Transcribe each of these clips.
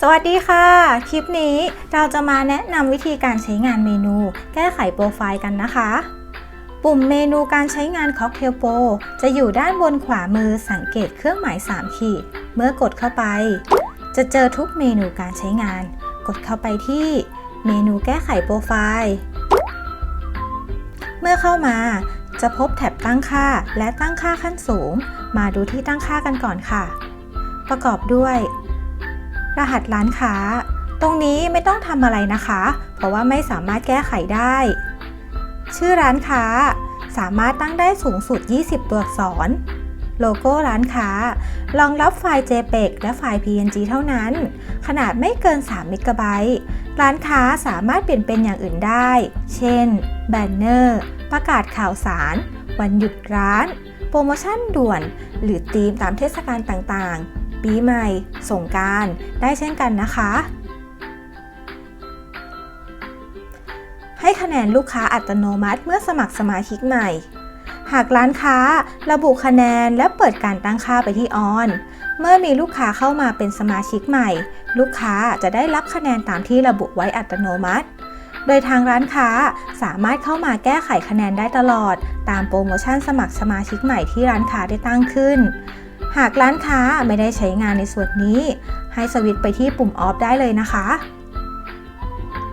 สวัสดีค่ะ คลิปนี้เราจะมาแนะนำวิธีการใช้งานเมนู แก้ไขโปรไฟล์กันนะคะ ปุ่มเมนูการใช้งาน Cocktail Pro จะอยู่ด้านบนขวามือสังเกตเครื่องหมาย 3 ขีด เมื่อกดเข้าไป จะเจอทุกเมนูการใช้งาน กดเข้าไปที่เมนูแก้ไขโปรไฟล์ เมื่อเข้ามาจะพบแท็บตั้งค่าและตั้งค่าขั้นสูง มาดูที่ตั้งค่ากันก่อนค่ะ ประกอบด้วย รหัสร้านค้า ตรงนี้ไม่ต้องทำอะไรนะคะ เพราะว่าไม่สามารถแก้ไขได้ ชื่อร้านค้าสามารถตั้งได้สูงสุด 20 ตัวอักษร โลโก้ร้านค้ารองรับไฟล์ JPEG และไฟล์ PNG เท่านั้น ขนาดไม่เกิน3 m b ร้านค้าสามารถเปลี่ยนเป็นอย่างอื่นได้ เช่น แบนเนอร์ ประกาศข่าวสาร วันหยุดร้าน โปรโมชั่นด่วน หรือธีมตามเทศกาลต่างๆ ปีใหม่ สงการได้เช่นกันนะคะ ให้คะแนนลูกค้าอัตโนมัติเมื่อสมัครสมาชิกใหม่ หากร้านค้าระบุคะแนนและเปิดการตั้งค่าไปที่ออน เมื่อมีลูกค้าเข้ามาเป็นสมาชิกใหม่ ลูกค้าจะได้รับคะแนนตามที่ระบุไว้อัตโนมัติโดยทางร้านค้าสามารถเข้ามาแก้ไขคะแนนได้ตลอด ตามโปรโมชั่นสมัครสมาชิกใหม่ที่ร้านค้าได้ตั้งขึ้น หากร้านค้าไม่ได้ใช้งานในส่วนนี้ ให้สวิตไปที่ปุ่มออฟได้เลยนะคะ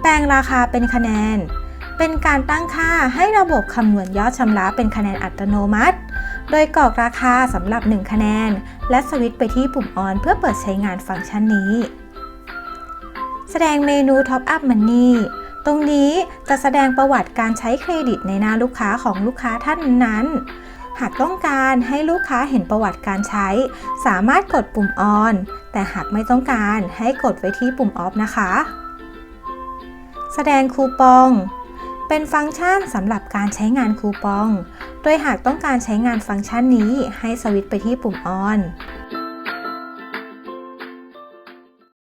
แปลงราคาเป็นคะแนน เป็นการตั้งค่าให้ระบบคำนวณยอดชำระเป็นคะแนนอัตโนมัติ โดยกรอกราคาสำหรับ 1 คะแนน และสวิตไปที่ปุ่มออนเพื่อเปิดใช้งานฟังก์ชันนี้ แสดงเมนู Top Up Money ตรงนี้จะแสดงประวัติการใช้เครดิตในหน้าลูกค้าของลูกค้าท่านนั้นๆ หากต้องการให้ลูกค้าเห็นประวัติการใช้ สามารถกดปุ่มออนแต่หากไม่ต้องการให้กดไว้ที่ปุ่มออฟนะคะ แสดงคูปอง เป็นฟังก์ชันสำหรับการใช้งานคูปอง โดยหากต้องการใช้งานฟังก์ชันนี้ให้สวิตช์ไปที่ปุ่มออน